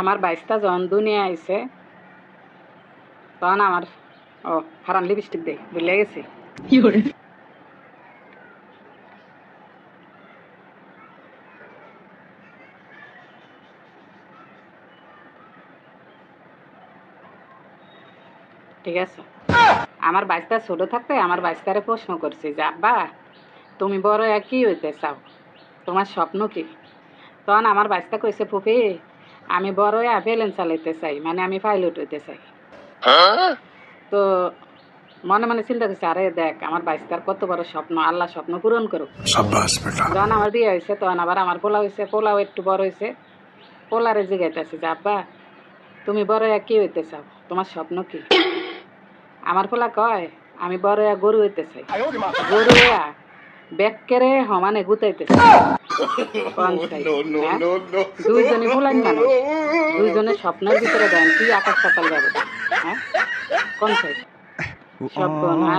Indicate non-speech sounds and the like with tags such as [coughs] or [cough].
আমার বাইশটা জন দুনিয়া আইছে। তখন আমার ও হারান লিপস্টিক দে ভুলে গেছি। ঠিক আছে। আমার বাইশটা ছোট থাকতে আমার বাইশটারে প্রশ্ন করছি যে আব্বা তুমি বড় কি হইতে চাও? তোমার স্বপ্ন কি? তখন আমার বাইশটা কইছে ফুফি আমি বড় হয়ে প্লেন চালাইতে চাই মানে আমি পাইলট হইতে চাই। তো মনে মনে চিন্তা করছি আরে দেখ আমার বাইশটার কত বড় স্বপ্ন আল্লাহ স্বপ্ন পূরণ করুক। যখন আমার বিয়ে হয়েছে তখন আবার আমার পোলা হয়েছে পোলাও একটু বড় হয়েছে। পোলারে জিগাইতেছে যে আব্বা তুমি বড় হইয়া কি হইতে চাও? তোমার স্বপ্ন কি? [coughs] আমার পোলা কয় আমি বড় হইয়া গরু হইতে চাই। গরু হইয়া বেককেরে সমানে গুতাইতে চাই কোন চাই? হ্যাঁ? দুইজনে পোলাইন মানুষ দুইজনের স্বপ্নের ভিতরে দেন কি আকাশ পাতাল যাবে? হ্যাঁ? কোন সাইড? সব না।